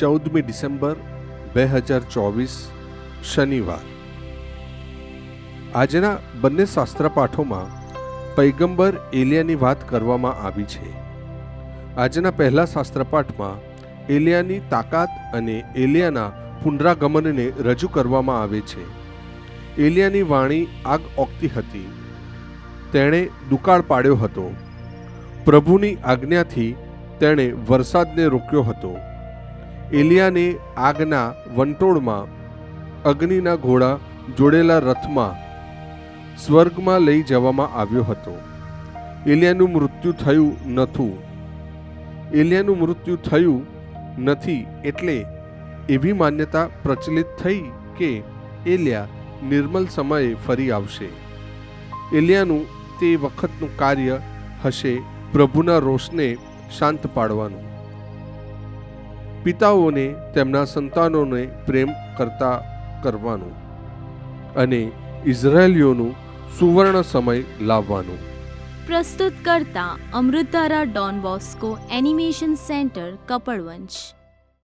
ચૌદમી ડિસેમ્બર બે હજાર ચોવીસ શનિવાર. આજના બંને શાસ્ત્ર પાઠોમાં પૈગંબર એલિયાની વાત કરવામાં આવી છે. આજના પહેલા શાસ્ત્ર પાઠમાં એલિયાની તાકાત અને એલિયાના પુનરાગમનને રજૂ કરવામાં આવે છે. એલિયાની વાણી આગ ઓકતી હતી. તેણે દુકાળ પાડ્યો હતો. પ્રભુની આજ્ઞાથી તેણે વરસાદને રોક્યો હતો. એલિયાને આગના વંટોળમાં અગ્નિના ઘોડા જોડેલા રથમાં સ્વર્ગમાં લઈ જવામાં આવ્યો હતો. એલિયાનું મૃત્યુ થયું નથું. એલિયાનું મૃત્યુ થયું નથી એટલે એવી માન્યતા પ્રચલિત થઈ કે એલિયા નિર્મલ સમયે ફરી આવશે. એલિયાનું તે વખતનું કાર્ય હશે પ્રભુના રોષને શાંત પાડવાનું. પિતાઓને, તેમના સંતાનોને પ્રેમ કરતા કરવાનું અને ઇઝરાયલીઓનું સુવર્ણ સમય લાવવાનું. પ્રસ્તુત કરતા Amrutdhara Don Bosco animation centre Kapadvanj